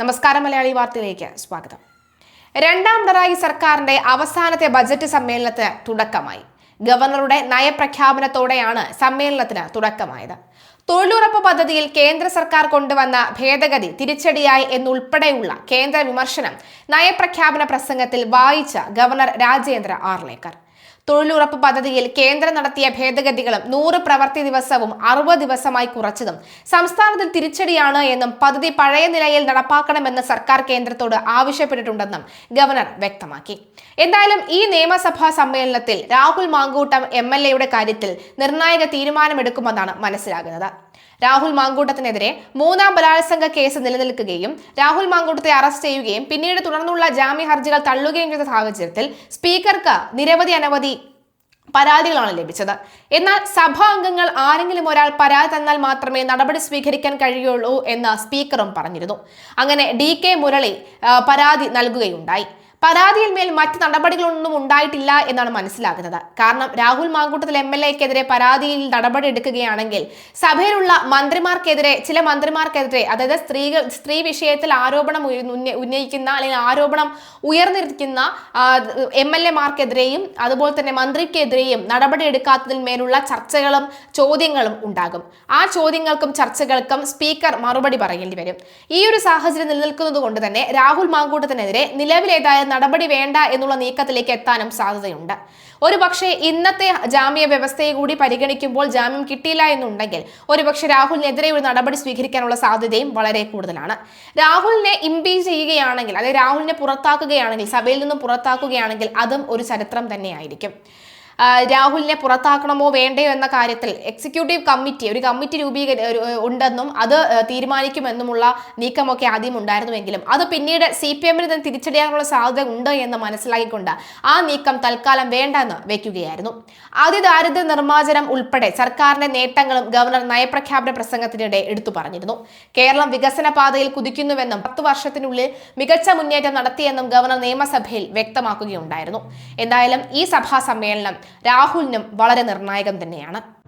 നമസ്കാരം മലയാളി വാർത്തയിലേക്ക് സ്വാഗതം. രണ്ടാം പിണറായി സർക്കാരിന്റെ അവസാനത്തെ ബജറ്റ് സമ്മേളനത്തിന് തുടക്കമായി. ഗവർണറുടെ നയപ്രഖ്യാപനത്തോടെയാണ് സമ്മേളനത്തിന് തുടക്കമായത്. തൊഴിലുറപ്പ് പദ്ധതിയിൽ കേന്ദ്ര സർക്കാർ കൊണ്ടുവന്ന ഭേദഗതി തിരിച്ചടിയായി എന്നുൾപ്പെടെയുള്ള കേന്ദ്ര വിമർശനം നയപ്രഖ്യാപന പ്രസംഗത്തിൽ വായിച്ച ഗവർണർ രാജേന്ദ്ര ആർലേക്കർ. തൊഴിലുറപ്പ് പദ്ധതിയിൽ കേന്ദ്രം നടത്തിയ ഭേദഗതികളും നൂറ് പ്രവൃത്തി ദിവസവും അറുപത് ദിവസമായി കുറച്ചതും. സംസ്ഥാനത്തിൽ തിരിച്ചടിയാണ് എന്നും പദ്ധതി പഴയ നിലയിൽ നടപ്പാക്കണമെന്ന് സർക്കാർ കേന്ദ്രത്തോട് ആവശ്യപ്പെട്ടിട്ടുണ്ടെന്നും ഗവർണർ വ്യക്തമാക്കി. എന്തായാലും ഈ നിയമസഭാ സമ്മേളനത്തിൽ രാഹുൽ മാങ്കൂട്ടം എം എൽ എയുടെ കാര്യത്തിൽ നിർണായക തീരുമാനമെടുക്കുമെന്നാണ് മനസ്സിലാകുന്നത്. രാഹുൽ മാങ്കൂട്ടത്തിനെതിരെ മൂന്നാം ബലാത്സംഗ കേസ് നിലനിൽക്കുകയും രാഹുൽ മാങ്കൂട്ടത്തെ അറസ്റ്റ് ചെയ്യുകയും പിന്നീട് തുടർന്നുള്ള ജാമ്യ ഹർജികൾ തള്ളുകയും ചെയ്ത സാഹചര്യത്തിൽ സ്പീക്കർക്ക് നിരവധി അനവധി പരാതികളാണ് ലഭിച്ചത്. എന്നാൽ സഭാ അംഗങ്ങൾ ആരെങ്കിലും ഒരാൾ പരാതി തന്നാൽ മാത്രമേ നടപടി സ്വീകരിക്കാൻ കഴിയുള്ളൂ എന്ന് സ്പീക്കറും പറഞ്ഞിരുന്നു. അങ്ങനെ ഡി കെ മുരളി പരാതി നൽകുകയുണ്ടായി. പരാതിയിൽ മേൽ മറ്റ് നടപടികളൊന്നും ഉണ്ടായിട്ടില്ല എന്നാണ് മനസ്സിലാകുന്നത്. കാരണം രാഹുൽ മാങ്കൂട്ടത്തിൽ എം എൽ എക്കെതിരെ പരാതിയിൽ നടപടി എടുക്കുകയാണെങ്കിൽ സഭയിലുള്ള മന്ത്രിമാർക്കെതിരെ ചില മന്ത്രിമാർക്കെതിരെ അതായത് സ്ത്രീകൾ സ്ത്രീ വിഷയത്തിൽ ആരോപണം ഉന്നയിക്കുന്ന അല്ലെങ്കിൽ ആരോപണം ഉയർന്നിരിക്കുന്ന എം എൽ എമാർക്കെതിരെയും അതുപോലെ തന്നെ മന്ത്രിക്കെതിരെയും നടപടി എടുക്കാത്തതിൽ മേലുള്ള ചർച്ചകളും ചോദ്യങ്ങളും ഉണ്ടാകും. ആ ചോദ്യങ്ങൾക്കും ചർച്ചകൾക്കും സ്പീക്കർ മറുപടി പറയേണ്ടി വരും. ഈ ഒരു സാഹചര്യം നിലനിൽക്കുന്നത് കൊണ്ട് തന്നെ രാഹുൽ മാങ്കൂട്ടത്തിനെതിരെ നിലവിലേതായ നടപടി വേണ്ട എന്നുള്ള നീക്കത്തിലേക്ക് എത്താനും സാധ്യതയുണ്ട്. ഒരു പക്ഷേ ഇന്നത്തെ ജാമ്യ വ്യവസ്ഥയെ കൂടി പരിഗണിക്കുമ്പോൾ ജാമ്യം കിട്ടിയില്ല എന്നുണ്ടെങ്കിൽ ഒരുപക്ഷെ രാഹുലിനെതിരെ ഒരു നടപടി സ്വീകരിക്കാനുള്ള സാധ്യതയും വളരെ കൂടുതലാണ്. രാഹുലിനെ ഇംപീച്ച് ചെയ്യുകയാണെങ്കിൽ അതായത് രാഹുലിനെ പുറത്താക്കുകയാണെങ്കിൽ സഭയിൽ നിന്നും പുറത്താക്കുകയാണെങ്കിൽ അതും ഒരു ചരിത്രം തന്നെയായിരിക്കും. രാഹുലിനെ പുറത്താക്കണമോ വേണ്ടയോ എന്ന കാര്യത്തിൽ എക്സിക്യൂട്ടീവ് കമ്മിറ്റി ഒരു കമ്മിറ്റി രൂപീകരി ഉണ്ടെന്നും അത് തീരുമാനിക്കുമെന്നുമുള്ള നീക്കമൊക്കെ ആദ്യം ഉണ്ടായിരുന്നുവെങ്കിലും അത് പിന്നീട് സി പി എമ്മിന് തന്നെ തിരിച്ചടിയാനുള്ള സാധ്യത ഉണ്ട് എന്ന് മനസ്സിലാക്കിക്കൊണ്ട് ആ നീക്കം തൽക്കാലം വേണ്ട എന്ന് വെക്കുകയായിരുന്നു അതിദാരിദ്ര്യ നിർമ്മാർജനം ഉൾപ്പെടെ സർക്കാരിന്റെ നേട്ടങ്ങളും ഗവർണർ നയപ്രഖ്യാപന പ്രസംഗത്തിനിടെ എടുത്തു പറഞ്ഞിരുന്നു. കേരളം വികസന പാതയിൽ കുതിക്കുന്നുവെന്നും പത്ത് വർഷത്തിനുള്ളിൽ മികച്ച മുന്നേറ്റം നടത്തിയെന്നും ഗവർണർ നിയമസഭയിൽ വ്യക്തമാക്കുകയുണ്ടായിരുന്നു. എന്തായാലും ഈ സഭാ സമ്മേളനം രാഹുലിനും വളരെ നിർണായകം തന്നെയാണ്.